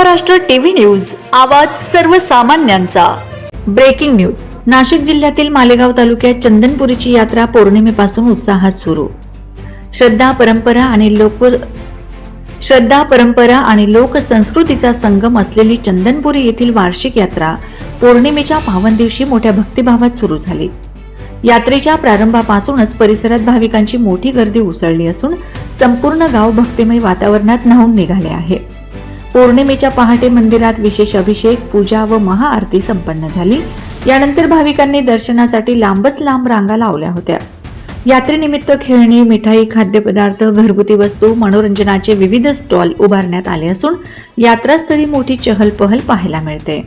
Maharashtra TV news आवाज सर्वसामान्यांचा. Breaking news. Nashik जिल्ह्यातील मालेगाव तालुक्यात चंदनपुरीची यात्रा पौर्णिमेपासून उत्साहात सुरू. श्रद्धा परंपरा आणि लोक श्रद्धा परंपरा आणि लोकसंस्कृतीचा संगम असलेली चंदनपुरी येथील वार्षिक यात्रा पौर्णिमेच्या पावन दिवशी मोठ्या भक्तिभावात सुरू झाली. यात्रेच्या प्रारंभापासूनच परिसरात भाविकांची मोठी गर्दी उसळली असून संपूर्ण गाव भक्तिमय वातावरणात न्हावून निघाले आहे. पौर्णिमेच्या पहाटे मंदिरात विशेष अभिषेक पूजा व महाआरती संपन्न झाली. यानंतर भाविकांनी दर्शनासाठी लांबच लांब रांगा लावल्या होत्या. यात्रेनिमित्त खेळणी मिठाई खाद्यपदार्थ घरगुती वस्तू मनोरंजनाचे विविध स्टॉल उभारण्यात आले असून यात्रास्थळी मोठी चहलपहल पाहायला मिळते.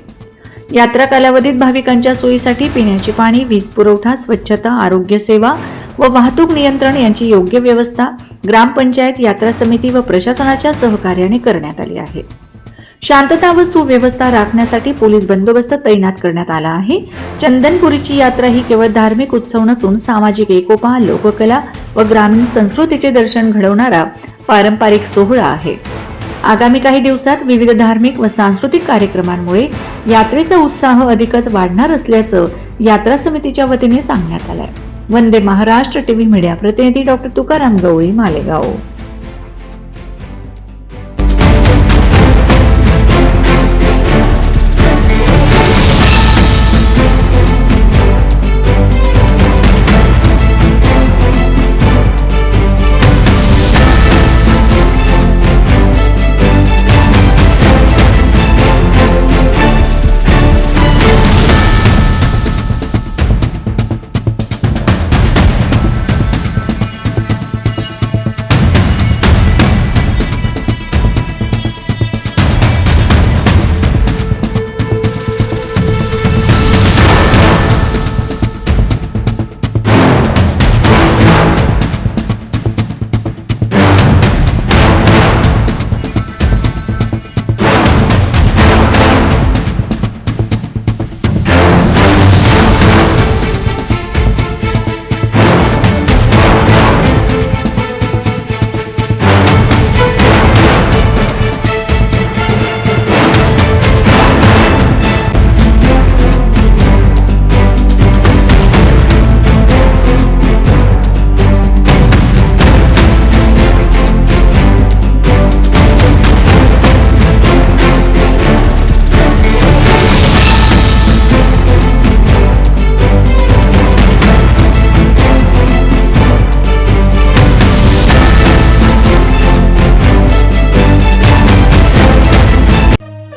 यात्रा कालावधीत भाविकांच्या सोयीसाठी पिण्याचे पाणी वीज पुरवठा स्वच्छता आरोग्य सेवा व वाहतूक नियंत्रण यांची योग्य व्यवस्था ग्रामपंचायत यात्रा समिती व प्रशासनाच्या सहकार्याने करण्यात आली आहे. शांतता व सुव्यवस्था राखण्यासाठी पोलीस बंदोबस्त तैनात करण्यात आला आहे. चंदनपुरीची यात्रा ही केवळ धार्मिक उत्सव नसून सामाजिक एकोपा लोककला व ग्रामीण संस्कृतीचे दर्शन घडवणारा पारंपरिक सोहळा आहे. आगामी काही दिवसात विविध धार्मिक व सांस्कृतिक कार्यक्रमांमुळे यात्रेचा उत्साह अधिकच वाढणार असल्याचं यात्रा समितीच्या वतीने सांगण्यात आलंय. वंदे महाराष्ट्र टीव्ही मीडिया प्रतिनिधी doctor Tukaram Gawali Malegaon.